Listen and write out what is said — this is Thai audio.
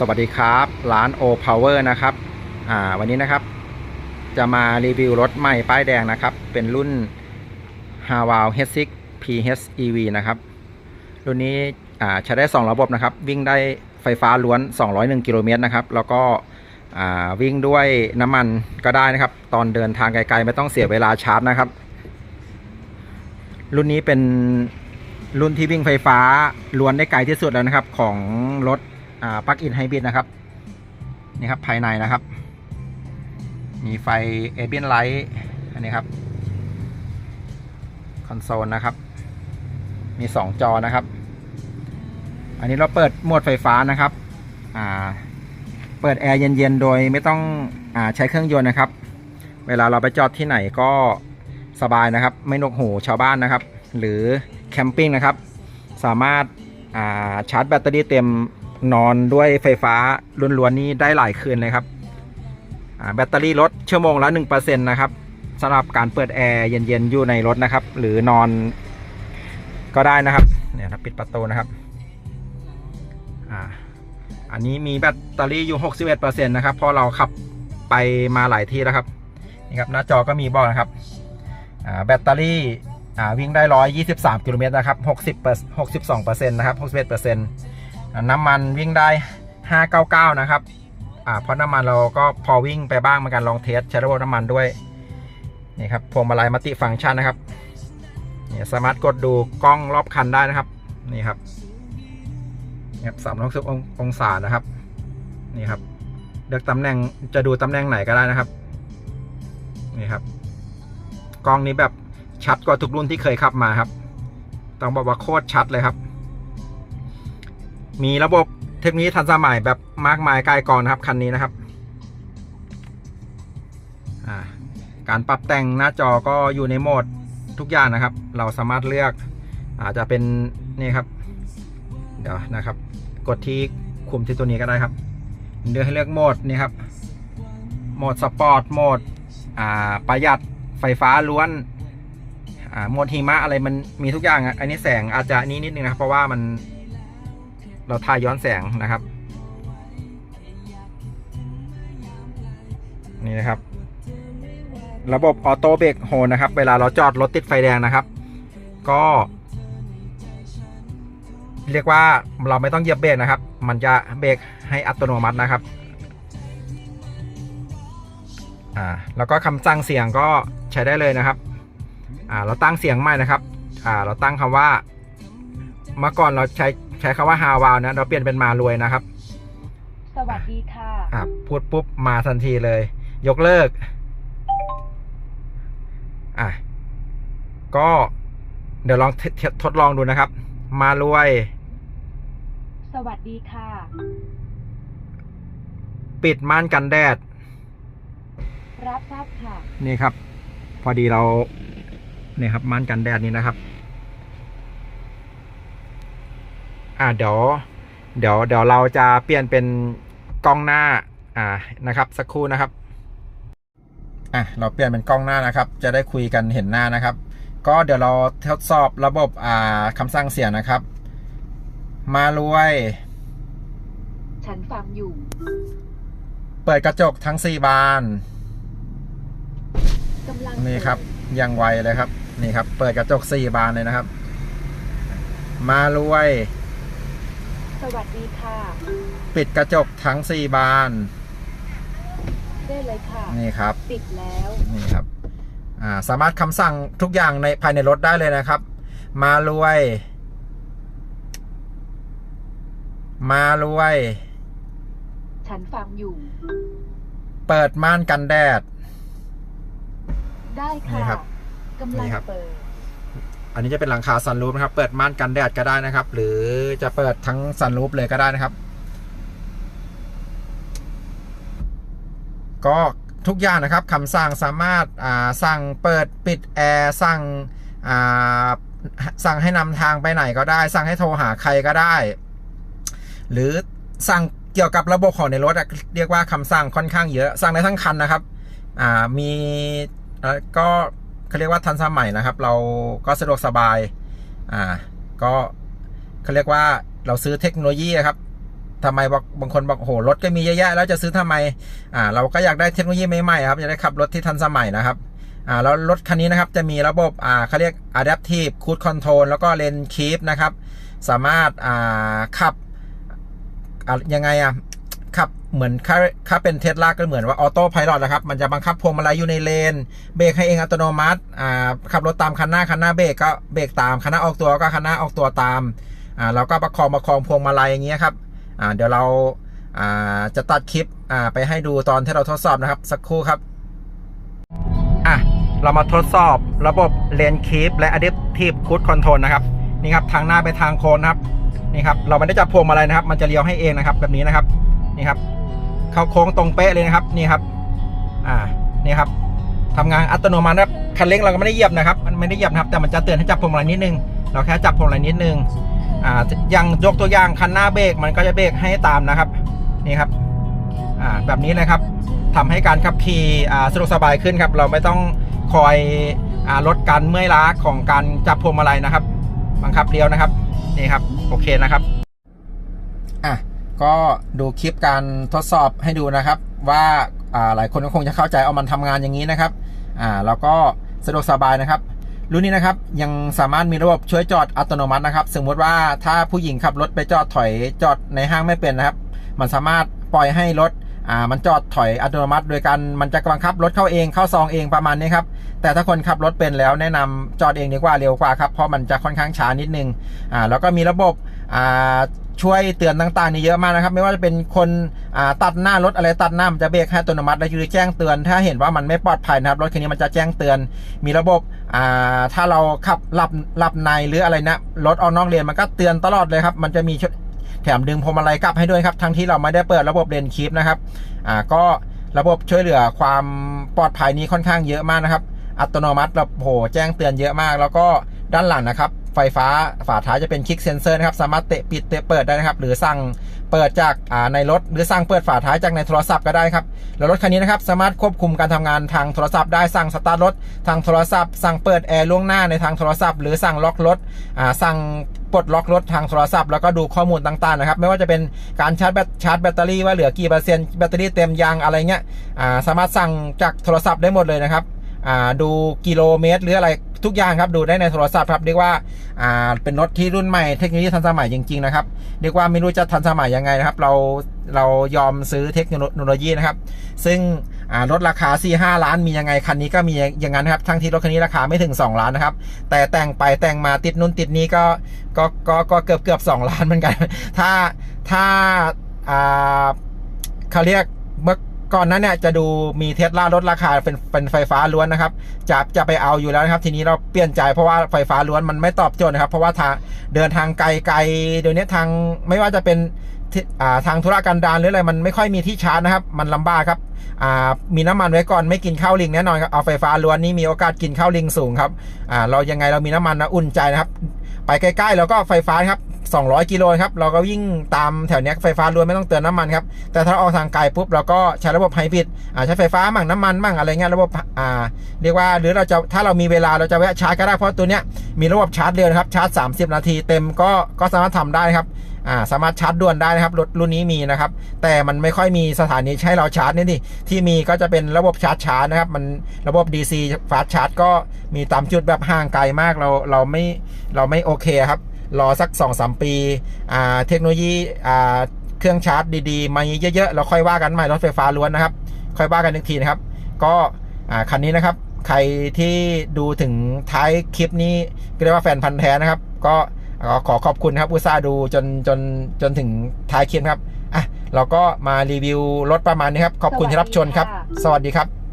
สวัสดีครับร้าน O Power นะครับอ่าวันนี้นะครับ จะมารีวิวรถใหม่ป้ายแดงนะครับ เป็นรุ่น h a w a l H6 PHEV นะครับ รุ่นนี้อ่าใช้ได้ 2 ระบบนะครับ วิ่งได้ไฟฟ้าล้วน 201 กิโลเมตรนะครับ แล้วก็อ่าวิ่งด้วยน้ำมันก็ได้นะครับ ตอนเดินทางไกลๆ ไม่ต้องเสียเวลาชาร์จนะครับ รุ่นนี้เป็นรุ่นที่วิ่งไฟฟ้าล้วนได้ไกลที่สุดแล้วนะครับ ของรถ ปลั๊กอินไฮบริดนะครับ นี่ครับภายในนะครับ มีไฟเอเบียนไลท์อันนี้ครับคอนโซลนะครับ มี 2 จอนะครับ อันนี้เราเปิดโหมดไฟฟ้านะครับอ่าเปิดแอร์เย็นๆ โดยไม่ต้องอ่าใช้เครื่องยนต์นะครับ เวลาเราไปจอดที่ไหนก็สบายนะครับ ไม่นกหูชาวบ้านนะครับ หรือแคมปิ้งนะครับ สามารถอ่าชาร์จแบตเตอรี่เต็ม นอนด้วยไฟฟ้าล้วนๆนี้ได้หลายคืนเลยครับแบตเตอรี่ลดชั่วโมงละ1%นะครับสำหรับการเปิดแอร์เย็นๆอยู่ในรถนะครับ หรือนอนก็ได้นะครับเนี่ยปิดประตูนะครับอ่าอันนี้มีแบตเตอรี่อยู่ 61%นะครับเพราะเราขับไปมาหลายที่แล้วครับนี่ครับหน้าจอก็มีบอกนะครับแบตเตอรี่วิ่งได้ 123 กิโลเมตรนะครับ 60 62%นะครับ 61% น้ำมันวิ่งได้ 599 นะครับอ่าเพราะน้ำมันเราก็พอวิ่งไปบ้างเหมือนกันลองเทสใช้ระบบน้ำมันด้วยนี่ครับพวงมาลัยมัลติฟังก์ชันนะครับนี่สามารถกดดูกล้องรอบคันได้นะครับนี่ครับนี่ครับสามร้อยสิบองศานะครับนี่ครับเลือกตำแหน่งจะดูตำแหน่งไหนก็ได้นะครับนี่ครับกล้องนี้แบบชัดกว่าทุกรุ่นที่เคยขับมาครับ ต้องบอกว่าโคตรชัดเลยครับ มีระบบเทคโนโลยีทันสมัยแบบมากมายกายกองนะครับคันนี้นะครับ การปรับแต่งหน้าจอก็อยู่ในโหมดทุกอย่างนะครับ เราสามารถเลือกอาจจะเป็นนี่ครับ เดี๋ยวนะครับ กดที่คุมที่ตัวนี้ก็ได้ครับ เลือกให้เลือกโหมดนี่ครับ โหมดสปอร์ต โหมดประหยัดไฟฟ้าล้วนโหมดหิมะอะไรมันมีทุกอย่างอันนี้แสงอาจจะนี้นิดนึงนะครับเพราะว่ามัน เราทาย้อนแสงนะครับ นี่นะครับ ระบบออโต้เบรกโฮนะครับ เวลาเราจอดรถติดไฟแดงนะครับ ก็ เรียกว่าเราไม่ต้องเหยียบเบรกนะครับ มันจะเบรกให้อัตโนมัตินะครับอ่าแล้วก็คำสั่งเสียงก็ใช้ได้เลยนะครับอ่าเราตั้งเสียงใหม่นะครับอ่าเราตั้งคำว่าเมื่อก่อนเราใช้ ใช้คำว่าฮาวาวนะ เราเปลี่ยนเป็นมารวยนะครับ สวัสดีค่ะอะพูดปุ๊บมาทันทีเลย ยกเลิก อะ ก็เดี๋ยวลองทททดลองดูนะครับ มารวย สวัสดีค่ะ ปิดม่านกันแดด รับทราบค่ะ นี่ครับ พอดีเราเนี่ยครับม่านกันแดดนี้นะครับ อ่าเดี๋ยวเดี๋ยวเดี๋ยวเราจะเปลี่ยนเป็นกล้องหน้าอ่านะครับ สักครู่นะครับอะเราเปลี่ยนเป็นกล้องหน้านะครับ จะได้คุยกันเห็นหน้านะครับ ก็เดี๋ยวเราทดสอบระบบอ่าคำสั่งเสียงนะครับ มารวย ฉันฟังอยู่ เปิดกระจกทั้ง4บานกำลังนี่ครับยังไวเลยครับ นี่ครับ เปิดกระจก4บานเลยนะครับ มารวย สวัสดีค่ะ ปิดกระจกทั้ง4บาน ได้เลยค่ะ นี่ครับ ปิดแล้ว นี่ครับ อ่า สามารถคำสั่งทุกอย่างในภายในรถได้เลยนะครับ มารวย มารวย ฉันฟังอยู่ เปิดม่านกันแดด ได้นี่ค่ะครับกำลันี่งครับ เปิด อันนี้จะเป็นหลังคาซันรูฟนะครับ เปิดม่านกันแดดก็ได้นะครับ หรือจะเปิดทั้งซันรูฟเลยก็ได้นะครับ ก็ทุกอย่างนะครับคำสั่งสามารถสั่งเปิดปิดแอร์สั่งสั่งให้นำทางไปไหนก็ได้ สั่งให้โทรหาใครก็ได้ หรือสั่งเกี่ยวกับระบบของในรถอะเรียกว่าคำสั่งค่อนข้างเยอะ สั่งได้ทั้งคันนะครับมีก็ เขาเรียกว่าทันสมัยนะครับ เราก็สะดวกสบายอ่าก็เขาเรียกว่าเราซื้อเทคโนโลยีครับทำไมบอกบางคนบอกโหรถก็มีเยอะแยะแล้วจะซื้อทำไมอ่าเราก็อยากได้เทคโนโลยีใหม่ๆครับอยากได้ขับรถที่ทันสมัยนะครับอ่าแล้วรถคันนี้นะครับจะมีระบบอ่าเขาเรียก adaptive cruise control แล้วก็ lane keep นะครับ สามารถอ่าขับอ่ายังไงอะ เหมือนถ้าถ้าเป็นเทสลาก็เหมือนว่าออโต้พายロนะครับ มันจะบังคับพวงมาลัยอยู่ในเลน เบรกให้เองอัตโนมัติอ่าขับรถตามคันหน้าคันหน้าเบรกก็เบรกตามคันหน้าออกตัวก็คันหน้าออกตัวตามอ่าเราก็ประคองประคองพวงมาลัยอย่างเงี้ยครับอ่าเดี๋ยวเราอ่าจะตัดคลิปอ่าไปให้ดูตอนที่เราทดสอบนะครับ สักครู่ครับอะเรามาทดสอบระบบเลนคีปและ Adaptive Cruise Control นะครับนี่ครับทางหน้าไปทางโค้งนะครับนี่ครับเราไม่ได้จับพวงมาลัยนะครับ มันจะเลี้ยวให้เองนะครับ แบบนี้นะครับนี่ครับ เข้าโค้งตรงเป๊ะเลยนะครับนี่ครับ อ่านี่ครับทำงานอัตโนมัตินะครับคันเร่งเราก็ไม่ได้เหยียบนะครับ มันไม่ได้เหยียบนะครับ แต่มันจะเตือนให้จับพวงมาลัยนิดนึง เราแค่จับพวงมาลัยนิดนึง อ่าอย่างยกตัวอย่างคันหน้าเบรกมันก็จะเบรกให้ตามนะครับ นี่ครับ อ่า แบบนี้เลยครับทำให้การขับขี่อ่าสะดวกสบายขึ้นครับ เราไม่ต้องคอยอ่าลดการเมื่อยล้าของการจับพวงมาลัยนะครับ บังคับเลี้ยวนะครับ นี่ครับ โอเคนะครับ ก็ดูคลิปการทดสอบให้ดูนะครับ ว่าหลายคนก็คงจะเข้าใจเอามันทำงานอย่างนี้นะครับอ่าแล้วก็สะดวกสบายนะครับ รุ่นนี้นะครับยังสามารถมีระบบช่วยจอดอัตโนมัตินะครับสมมติว่าถ้าผู้หญิงขับรถไปจอดถอยจอดในห้างไม่เป็นนะครับ มันสามารถปล่อยให้รถอ่ามันจอดถอยอัตโนมัติ โดยการมันจะบังคับรถเข้าเองเข้าซองเองประมาณนี้ครับแต่ถ้าคนขับรถเป็นแล้วแนะนำจอดเองดีกว่าเร็วกว่าครับเพราะมันจะค่อนข้างช้านิดนึงอ่าแล้วก็มีระบบอ่า ช่วยเตือนต่างๆนี่เยอะมากนะครับ ไม่ว่าจะเป็นคนตัดหน้ารถอะไรตัดหน้ามันจะเบรกให้อัตโนมัติและคือแจ้งเตือน ถ้าเห็นว่ามันไม่ปลอดภัยนะครับรถคันนี้มันจะแจ้งเตือน มีระบบอ่าถ้าเราขับหลับหลับในหรืออะไรนะรถออกนอกเลนมันก็เตือนตลอดเลยครับมันจะมีแถมดึงพวงมาลัยกลับให้ด้วยครับทั้งที่เราไม่ได้เปิดระบบเลนคีปนะครับอ่าก็ระบบช่วยเหลือความปลอดภัยนี้ค่อนข้างเยอะมากนะครับ อัตโนมัติแบบโหแจ้งเตือนเยอะมาก แล้วก็ด้านหลังนะครับ ไฟฟ้าฝาท้ายจะเป็นคลิกเซนเซอร์นะครับสามารถเตะปิดเตะเปิดได้นะครับ หรือสั่งเปิดจากในรถ หรือสั่งเปิดฝาท้ายจากในโทรศัพท์ก็ได้ครับแล้วรถคันนี้นะครับสามารถควบคุมการทำงานทางโทรศัพท์ได้สั่งสตาร์ทรถทางโทรศัพท์ สั่งเปิดแอร์ล่วงหน้าในทางโทรศัพท์ หรือสั่งล็อกรถสั่งปลดล็อกรถทางโทรศัพท์แล้วก็ดูข้อมูลต่างๆนะครับ ไม่ว่าจะเป็นการชาร์จแบตชาร์จแบตเตอรี่ว่าเหลือกี่เปอร์เซ็นต์แบตเตอรี่เต็มยางอะไรเงี้ยสามารถสั่งจากโทรศัพท์ได้หมดเลยนะครับ ดูกิโลเมตร หรืออะไรทุกอย่างครับดูได้ในโทรศัพท์ครับเรียกว่าอ่าเป็นรถที่รุ่นใหม่เทคโนโลยีทันสมัยจริงๆนะครับเรียกว่าไม่รู้จะทันสมัยยังไงนะครับ เราเรายอมซื้อเทคโนโลยีนะครับ ซึ่งรถราคา 4 5 ล้านมียังไงคันนี้ก็มีอย่างนั้นครับ ทั้งที่รถคันนี้ราคาไม่ถึง 2 ล้านนะครับ แต่แต่งไปแต่งมาติดนู้นติดนี้ก็ก็ก็ก็เกือบเกือบ2ล้านเหมือนกัน ถ้าถ้าอ่าเขาเรียกเมื่อ ก่อนนั้นเนี่ยจะดูมีเทสลาลดราคาเป็นเป็นไฟฟ้าล้วนนะครับจะจะไปเอาอยู่แล้วนะครับ ทีนี้เราเปลี่ยนใจเพราะว่าไฟฟ้าล้วนมันไม่ตอบโจทย์นะครับ เพราะว่าทางเดินทางไกลไกลเดี๋ยวนี้ทางไม่ว่าจะเป็นทาทางธุรกันดารหรืออะไรมันไม่ค่อยมีที่ชาร์จนะครับ มันลำบากครับมีน้ำมันไว้ก่อนไม่กินข้าวลิงแน่นอนครับเอาไฟฟ้าล้วนนี่มีโอกาสกินข้าวลิงสูงครับเรายังไงเรามีน้ำมันนะอุ่นใจนะครับ ไปใกล้ๆแล้วก็ไฟฟ้าครับ 200 กิโลครับ เราก็วิ่งตามแถวเนี้ยไฟฟ้าล้วนไม่ต้องเติมน้ำมันครับ แต่ถ้าออกทางไกลปุ๊บเราก็ใช้ระบบไฮบริดอ่าใช้ไฟฟ้ามั่งน้ำมันมั่งอะไรเงี้ยระบบอ่าเรียกว่าหรือเราจะถ้าเรามีเวลาเราจะแวะชาร์จก็ได้เพราะตัวเนี้ยมีระบบชาร์จเร็วนะครับชาร์จ 30 นาทีเต็มก็ก็สามารถทำได้ครับ อ่าสามารถชาร์จด่วนได้นะครับรถรุ่นนี้มีนะครับ แต่มันไม่ค่อยมีสถานีให้เราชาร์จนี่ดิที่มีก็จะเป็นระบบชาร์จช้านะครับ มันระบบ DC ฟาสชาร์จก็มีตามจุดแบบห่างไกลมากเราเราไม่เราไม่โอเคครับ รอสัก2-3ปีอ่าเทคโนโลยีอ่าเครื่องชาร์จดีๆมาเยอะๆเราค่อยว่ากันใหม่รถไฟฟ้าล้วนนะครับ ค่อยว่ากันอีกทีนะครับ ก็อ่าคันนี้นะครับ ใครที่ดูถึงท้ายคลิปนี้ก็เรียกว่าแฟนพันธ์แท้นะครับ ก็ ขอขอบคุณครับอุตส่าห์ดูจนจนจนถึงท้ายคลิปครับอะเราก็มารีวิวรถประมาณนี้ครับ ขอบคุณที่รับชมครับ สวัสดีครับ